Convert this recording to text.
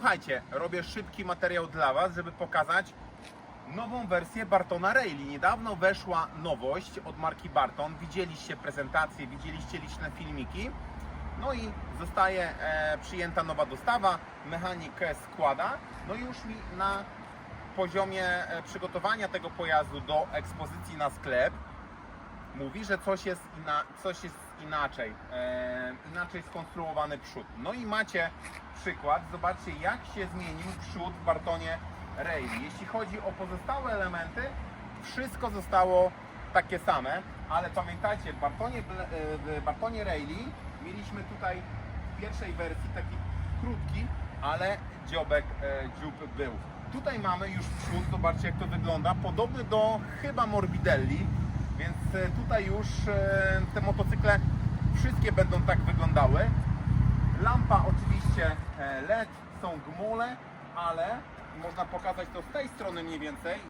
słuchajcie, robię szybki materiał dla Was, żeby pokazać nową wersję Bartona Rayleigh. Niedawno weszła nowość od marki Barton. Widzieliście prezentację, widzieliście liczne filmiki. No i zostaje e, przyjęta nowa dostawa, mechanik składa. No i już mi na poziomie e, przygotowania tego pojazdu do ekspozycji na sklep mówi, że coś jest, ina, coś jest inaczej, e, inaczej skonstruowany przód. No i macie przykład, zobaczcie jak się zmienił przód w Bartonie Rayleigh. Jeśli chodzi o pozostałe elementy, wszystko zostało takie same, ale pamiętajcie, w Bartonie, e, w Bartonie Rayleigh mieliśmy tutaj w pierwszej wersji taki krótki, ale dziobek, e, dziób był. Tutaj mamy już przód, zobaczcie jak to wygląda, podobny do chyba Morbidelli, więc e, tutaj już e, te motocykle wszystkie będą tak wyglądały. Lampa oczywiście e, LED, są gmole, ale można pokazać to z tej strony mniej więcej.